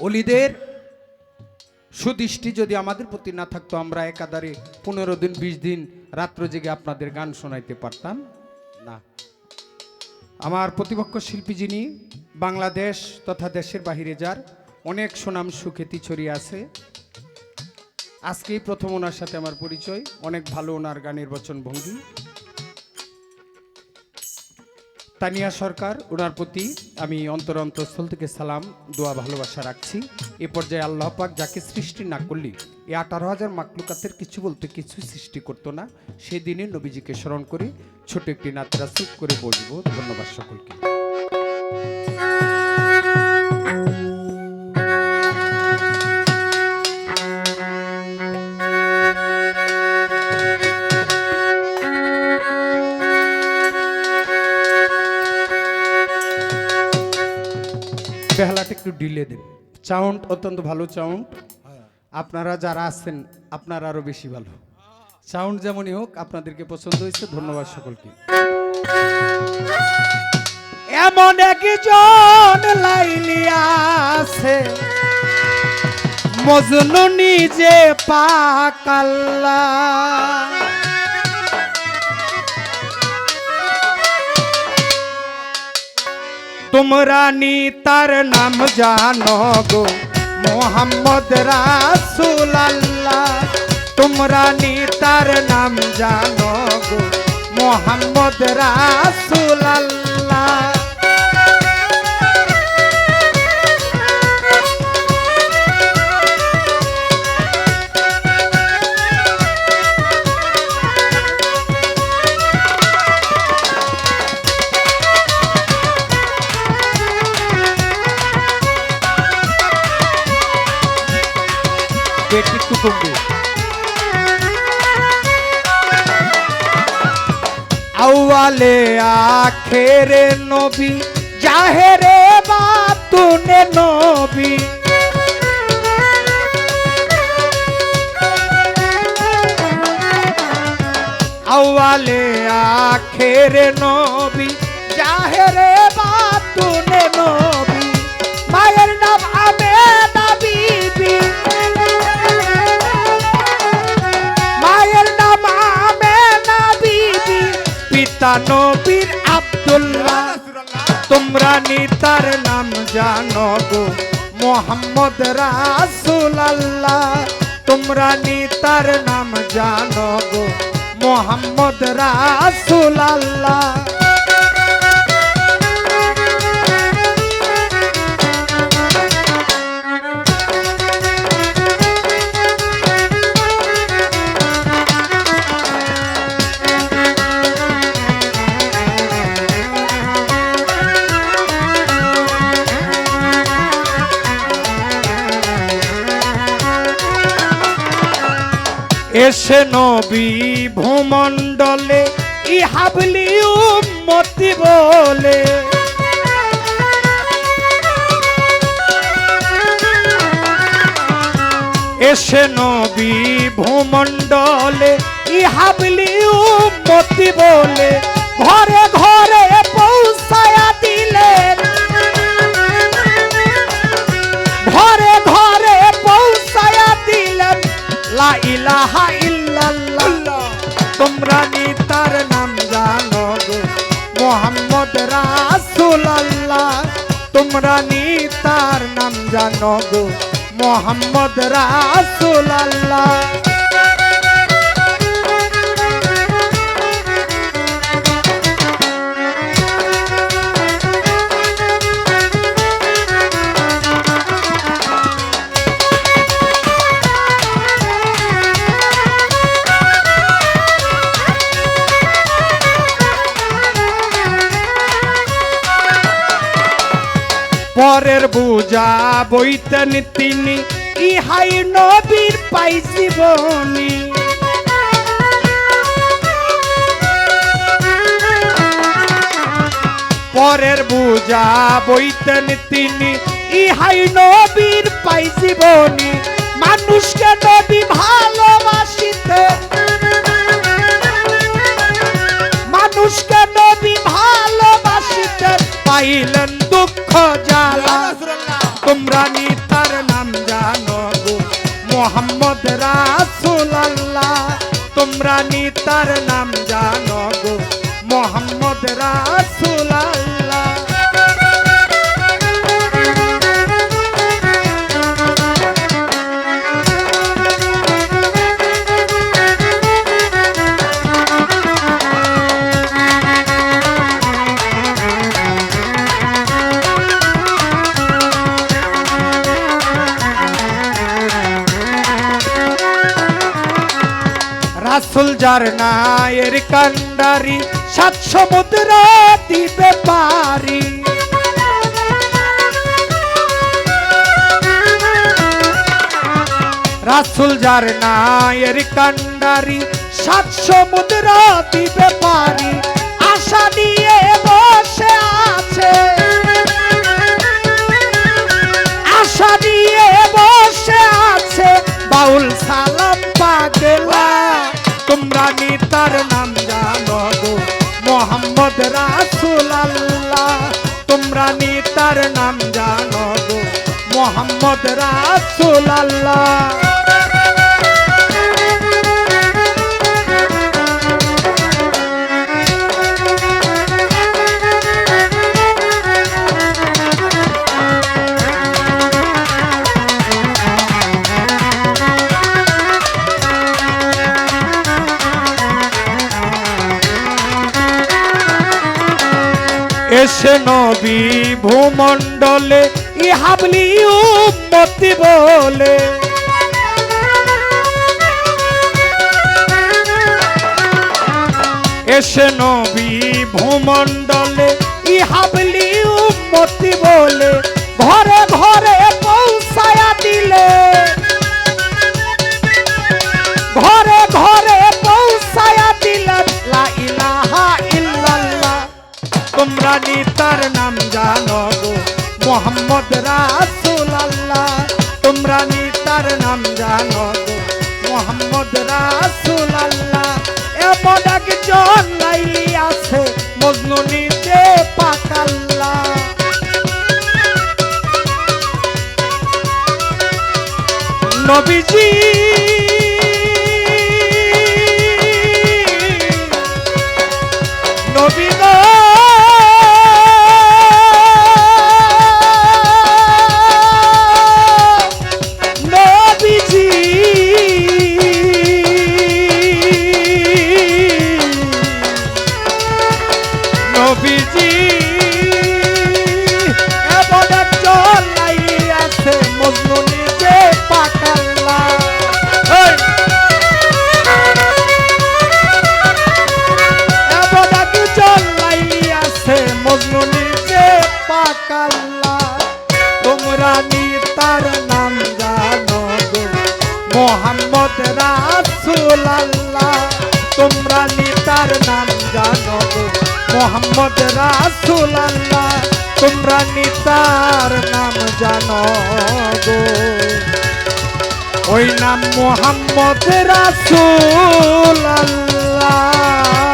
অলিদের সুদৃষ্টি যদি আমাদের প্রতি না থাকতো, আমরা একাধারে পনেরো দিন, বিশ দিন রাত্র জেগে আপনাদের গান শোনাইতে পারতাম? না। আমার প্রতিপক্ষ শিল্পী যিনি, বাংলাদেশ তথা দেশের বাহিরে যার অনেক সুনাম সুখ্যাতি ছড়িয়ে আছে, আজকেই প্রথম ওনার সাথে আমার পরিচয়। অনেক ভালো ওনার গানের বচন তানিয়া সরকার ওনার প্রতি আমি অন্তর অন্তঃস্থল থেকে সালাম, দোয়া, ভালোবাসা রাখছি। এ পর্যায়ে আল্লাহ পাক যাকে সৃষ্টি না করলি এই আঠারো হাজার মাকলুকাতের কিছু বলতে কিছু সৃষ্টি করতো না সেদিনে নবীজিকে স্মরণ করে ছোট একটি নাতরা সুখ করে বলব ধন্যবাদ সকলকে। একটু ডিলে দেন। সাউন্ড অত্যন্ত ভালো সাউন্ড আপনারা যারা আছেন আপনারা আরও বেশি ভালো। সাউন্ড যেমনই হোক আপনাদেরকে পছন্দ হয়েছে ধন্যবাদ সকলকে। এমন একজন লাইলিয়া আছে মজনু নিজে পাকাল্লা। তোমরা নি তার নাম জানো গো? মোহাম্মদ রাসুল আল্লাহ তোমরা নি তার নাম জানো গো? মোহাম্মদ রাসুল পেট একটু কমবে। আউয়ালে আখেরে নবী, জাহেরে বাতুনে নবী। আউয়ালে আখেরে নবী, জাহেরে বাতুনে নবী। পিতা নবীর আব্দুল্লাহ। তোমরা নেতার নাম জানো গো, মোহাম্মদ রাসুল আল্লাহ তোমরা নিতার নাম জানো গো, মোহাম্মদ রাসুল আল্লাহ এসে নবী ভূমণ্ডলে ইহাবলি উম্মতি বলে। এসে নবী ভূমণ্ডলে ইহাবলি উম্মতি মোহাম্মদ রাসূল আল্লাহ তোমরা নিতার নাম জানো গো। মোহাম্মদ রাসূল আল্লাহ পরের বুজা বইতেন তিনি, ইহাই নবীর পাই জীবনী। পরের বুজা বইতেন তিনি, ইহাই নবীর পাই জীবনী। মানুষকে নবী ভালোবাসিতে মোহাম্মদ রাসুল আল্লাহ তোমরা নিতার নাম জানো। রাসুল যার নায়ের কান্ডারি, সাত সমুদ্র দিবে পারি। রাসুল যার নায়ের কান্ডারি, সাত সমুদ্র দিবে পারি। আশা নিয়ে মোহাম্মদ রাসুল আল্লাহ তোমরা নেতার নাম জানো মোহাম্মদ রাসুল নবী ভূমণ্ডলে ইহাবলি উম্মতি বলে। এসে নবী ভূমণ্ডলে ইহাবলি উম্মতি বলে। ঘরে ঘরে তোমরা নিতার নাম জানো গো? মোহাম্মদ রাসুল আল্লাহ তোমরা নিতার নাম জানো গো? মোহাম্মদ রাসুল আল্লাহ এমন একজন লাইলি আছে মজনু নিতে পাকাল্লা। নবীজি। নবী নিতার নাম জানো মোহাম্মদ রাসুল আল্লাহ তোমরা নিতার নাম জানো গো। ওই নাম মোহাম্মদ রাসুল আল্লাহ